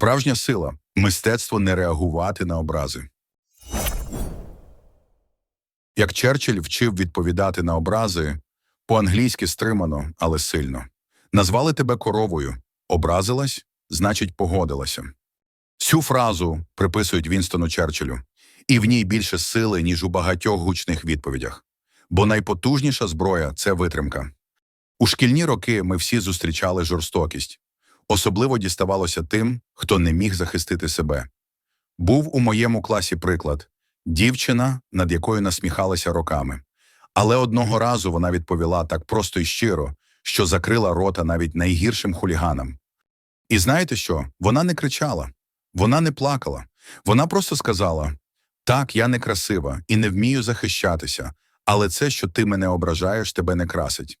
Справжня сила мистецтво не реагувати на образи. Як Черчилль вчив відповідати на образи, по-англійськи стримано, але сильно. Назвали тебе коровою. Образилась, значить, погодилася. Цю фразу приписують Вінстону Черчиллю, і в ній більше сили, ніж у багатьох гучних відповідях. Бо найпотужніша зброя це витримка. У шкільні роки ми всі зустрічали жорстокість. Особливо діставалося тим, хто не міг захистити себе. Був у моєму класі приклад дівчина, над якою насміхалися роками. Але одного разу вона відповіла так просто і щиро, що закрила рота навіть найгіршим хуліганам. І знаєте що? Вона не кричала, вона не плакала. Вона просто сказала: Так, я не красива і не вмію захищатися, але це, що ти мене ображаєш, тебе не красить.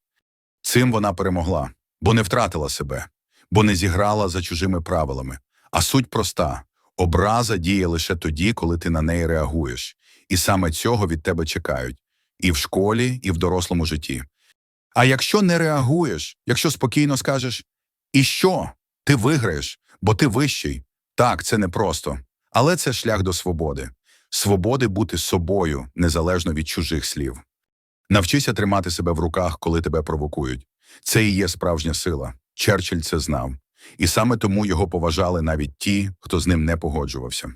Цим вона перемогла, бо не втратила себе, бо не зіграла за чужими правилами. А суть проста: образа діє лише тоді, коли ти на неї реагуєш, і саме цього від тебе чекають і в школі, і в дорослому житті. А якщо не реагуєш, якщо спокійно скажеш і що? Ти виграєш, бо ти вищий. Так, це непросто, але це шлях до свободи. Свободи бути собою, незалежно від чужих слів. Навчися тримати себе в руках, коли тебе провокують. Це і є справжня сила. Черчилль це знав. І саме тому його поважали навіть ті, хто з ним не погоджувався.